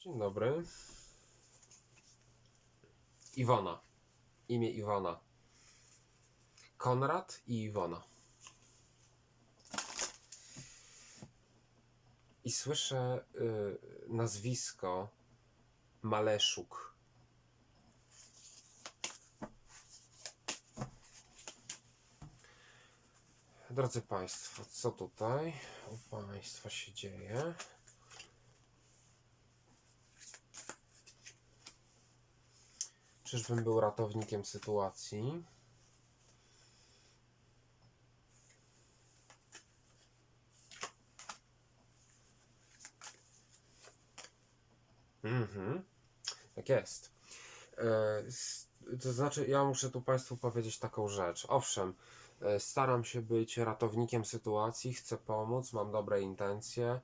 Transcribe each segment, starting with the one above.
Dzień dobry. Iwona. Imię Iwona. Konrad i Iwona. I słyszę y, nazwisko Maleszuk. Drodzy Państwo, co tutaj u Państwa się dzieje? Czyżbym był ratownikiem sytuacji? Mhm. Tak jest. E, To znaczy, ja muszę tu Państwu powiedzieć taką rzecz. Owszem, e, staram się być ratownikiem sytuacji, chcę pomóc, mam dobre intencje,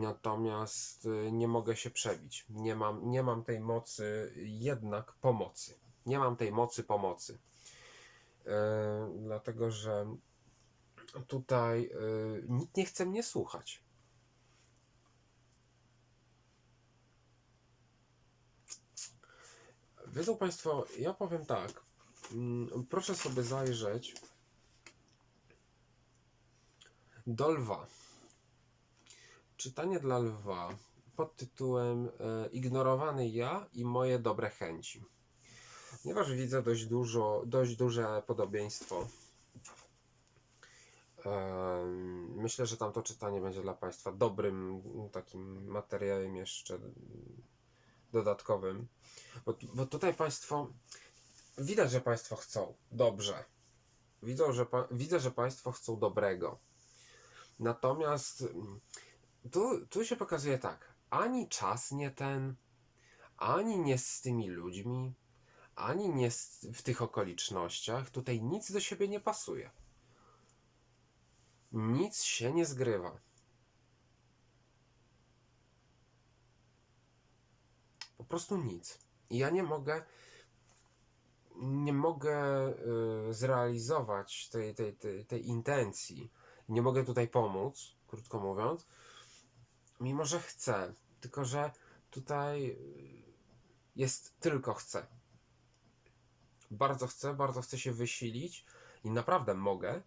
natomiast e, nie mogę się przebić. Nie mam, nie mam tej mocy jednak pomocy. Nie mam tej mocy pomocy. E, Dlatego, że tutaj e, nikt nie chce mnie słuchać. Wiedzą Państwo, ja powiem tak. Mm, Proszę sobie zajrzeć do lwa. Czytanie dla lwa pod tytułem e, Ignorowany ja i moje dobre chęci. Ponieważ widzę dość dużo, dość duże podobieństwo. Em, Myślę, że tamto czytanie będzie dla Państwa dobrym takim materiałem jeszcze dodatkowym. Bo, bo tutaj Państwo widać, że Państwo chcą dobrze. Widzą, że widzę, że Państwo chcą dobrego. Natomiast tu, tu się pokazuje tak. Ani czas nie ten, ani nie z tymi ludźmi, ani nie z, w tych okolicznościach. Tutaj nic do siebie nie pasuje. Nic się nie zgrywa. Po prostu nic. I ja nie mogę, nie mogę y, zrealizować tej, tej, tej, tej intencji. Nie mogę tutaj pomóc, krótko mówiąc, mimo że chcę. Tylko, że tutaj y, jest tylko chcę. Bardzo chcę, bardzo chcę się wysilić i naprawdę mogę,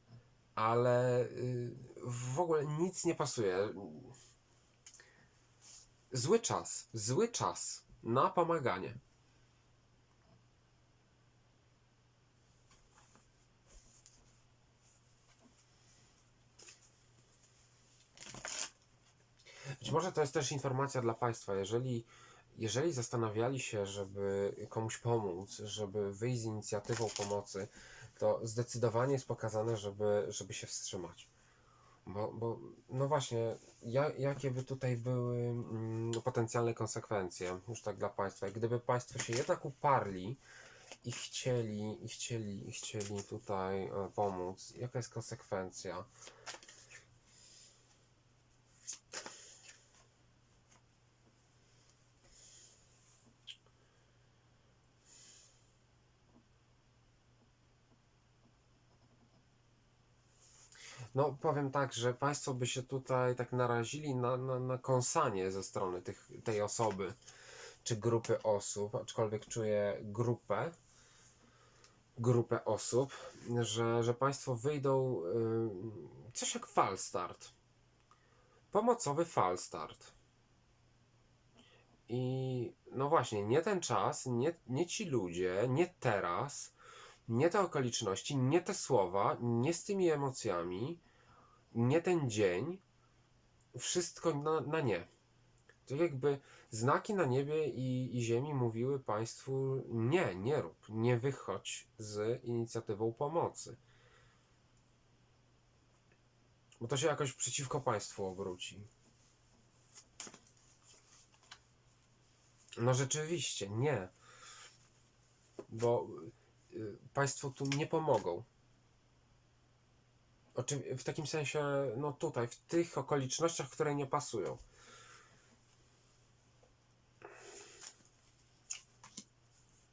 ale y, w ogóle nic nie pasuje. Zły czas, zły czas na pomaganie. Być może to jest też informacja dla Państwa, jeżeli, jeżeli zastanawiali się, żeby komuś pomóc, żeby wyjść z inicjatywą pomocy, to zdecydowanie jest pokazane, żeby, żeby się wstrzymać. Bo, bo no właśnie, ja, jakie by tutaj były mm, potencjalne konsekwencje, już tak dla Państwa. I Gdyby Państwo się jednak uparli i chcieli, i chcieli, i chcieli tutaj e, pomóc, jaka jest konsekwencja? No, powiem tak, że Państwo by się tutaj tak narazili na, na, na kąsanie ze strony tych, tej osoby, czy grupy osób, aczkolwiek czuję grupę, grupę osób, że, że Państwo wyjdą y, coś jak falstart. Pomocowy falstart. I no właśnie, nie ten czas, nie, nie ci ludzie, nie teraz, nie te okoliczności, nie te słowa, nie z tymi emocjami, nie ten dzień, wszystko na, na nie. To jakby znaki na niebie i, i ziemi mówiły Państwu: nie, nie rób, nie wychodź z inicjatywą pomocy. Bo to się jakoś przeciwko Państwu obróci. No rzeczywiście, nie. Bo Państwo tu nie pomogą. W takim sensie, no tutaj, w tych okolicznościach, które nie pasują.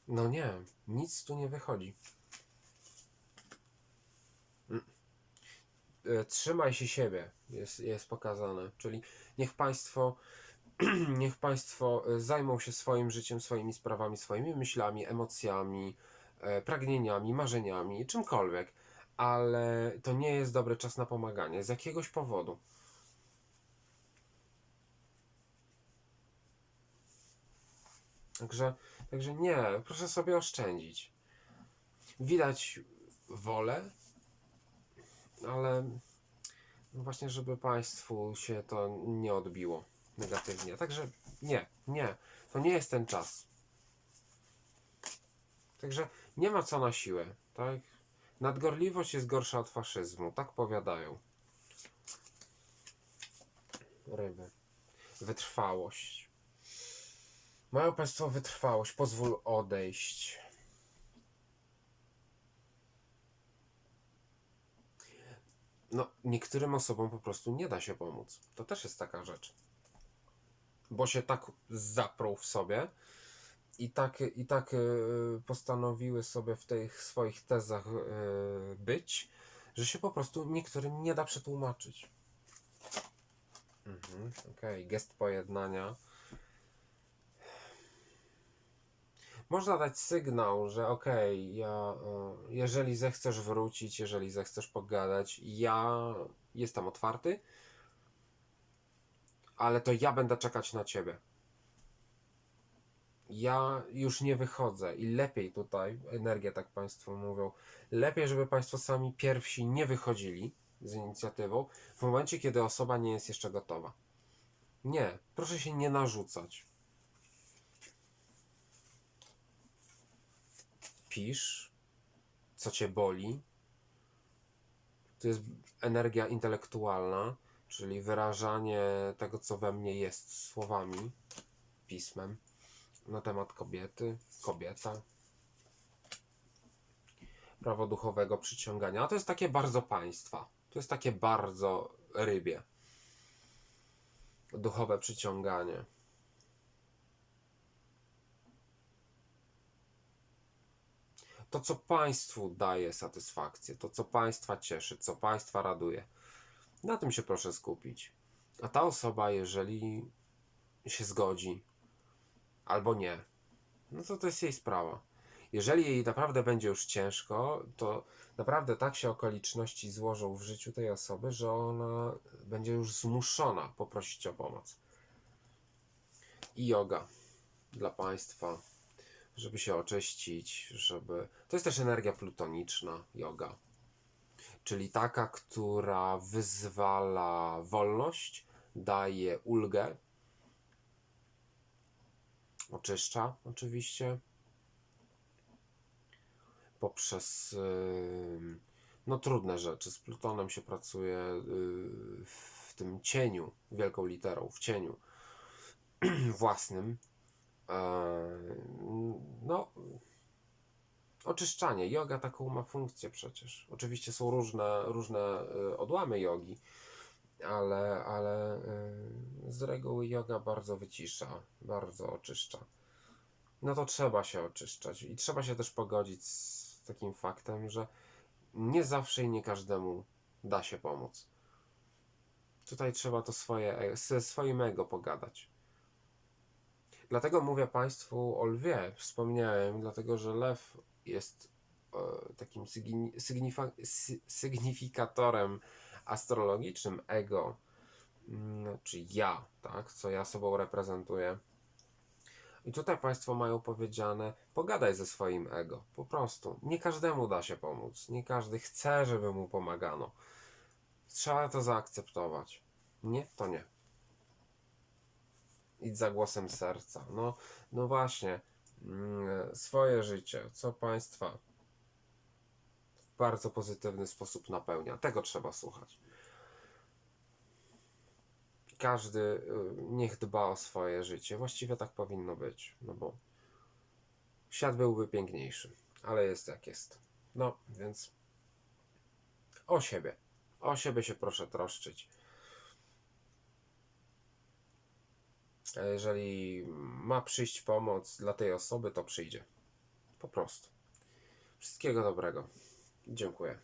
No nie, nic tu nie wychodzi. Mm. E, Trzymaj się siebie, jest, jest pokazane. Czyli niech Państwo niech Państwo y, zajmą się swoim życiem, swoimi sprawami, swoimi myślami, emocjami, pragnieniami, marzeniami, czymkolwiek, ale to nie jest dobry czas na pomaganie z jakiegoś powodu. Także, także nie, proszę sobie oszczędzić. Widać wolę, ale no właśnie, żeby Państwu się to nie odbiło negatywnie. Także nie, nie, to nie jest ten czas. Także nie ma co na siłę, tak? Nadgorliwość jest gorsza od faszyzmu, tak powiadają. Ryby. Wytrwałość. Mają Państwo wytrwałość, pozwól odejść. No, niektórym osobom po prostu nie da się pomóc. To też jest taka rzecz. Bo się tak zaprą w sobie i tak, i tak e, postanowiły sobie w tych swoich tezach e, być, że się po prostu niektórym nie da przetłumaczyć. Mhm, Okej, gest pojednania. Można dać sygnał, że okej, ja, e, jeżeli zechcesz wrócić, jeżeli zechcesz pogadać, ja jestem otwarty, ale to ja będę czekać na ciebie. Ja już nie wychodzę i lepiej tutaj, energia tak Państwo mówią, lepiej, żeby Państwo sami pierwsi nie wychodzili z inicjatywą w momencie, kiedy osoba nie jest jeszcze gotowa. Nie, proszę się nie narzucać. Pisz, co cię boli. To jest energia intelektualna, czyli wyrażanie tego, co we mnie jest słowami, pismem na temat kobiety, kobieta, prawo duchowego przyciągania. A to jest takie bardzo państwa. To jest takie bardzo rybie. Duchowe przyciąganie. To, co państwu daje satysfakcję, to, co państwa cieszy, co państwa raduje. Na tym się proszę skupić. A ta osoba, jeżeli się zgodzi, albo nie, no to to jest jej sprawa. Jeżeli jej naprawdę będzie już ciężko, to naprawdę tak się okoliczności złożą w życiu tej osoby, że ona będzie już zmuszona poprosić o pomoc. I yoga dla Państwa, żeby się oczyścić, żeby. To jest też energia plutoniczna, yoga. Czyli taka, która wyzwala wolność, daje ulgę, oczyszcza oczywiście poprzez yy, no trudne rzeczy. Z Plutonem się pracuje yy, w tym cieniu, wielką literą, w cieniu własnym. Yy, no, oczyszczanie. Yoga taką ma funkcję przecież. Oczywiście są różne, różne yy, odłamy jogi, ale, ale yy, z reguły yoga bardzo wycisza, bardzo oczyszcza. No to trzeba się oczyszczać i trzeba się też pogodzić z takim faktem, że nie zawsze i nie każdemu da się pomóc. Tutaj trzeba to swoje, e- ze swoim ego pogadać. Dlatego mówię Państwu o lwie. Wspomniałem, dlatego że lew jest e, takim sygni- sygnifikatorem astrologicznym ego, mm, czy ja, tak, co ja sobą reprezentuję. I tutaj Państwo mają powiedziane, pogadaj ze swoim ego, po prostu. Nie każdemu da się pomóc, nie każdy chce, żeby mu pomagano. Trzeba to zaakceptować. Nie, to nie. Idź za głosem serca. No, no właśnie, mm, swoje życie, co Państwa bardzo pozytywny sposób napełnia. Tego trzeba słuchać. Każdy y, niech dba o swoje życie. Właściwie tak powinno być, no bo świat byłby piękniejszy, ale jest jak jest. No, więc o siebie. O siebie się proszę troszczyć. A jeżeli ma przyjść pomoc dla tej osoby, to przyjdzie. Po prostu. Wszystkiego dobrego. Dziękuję.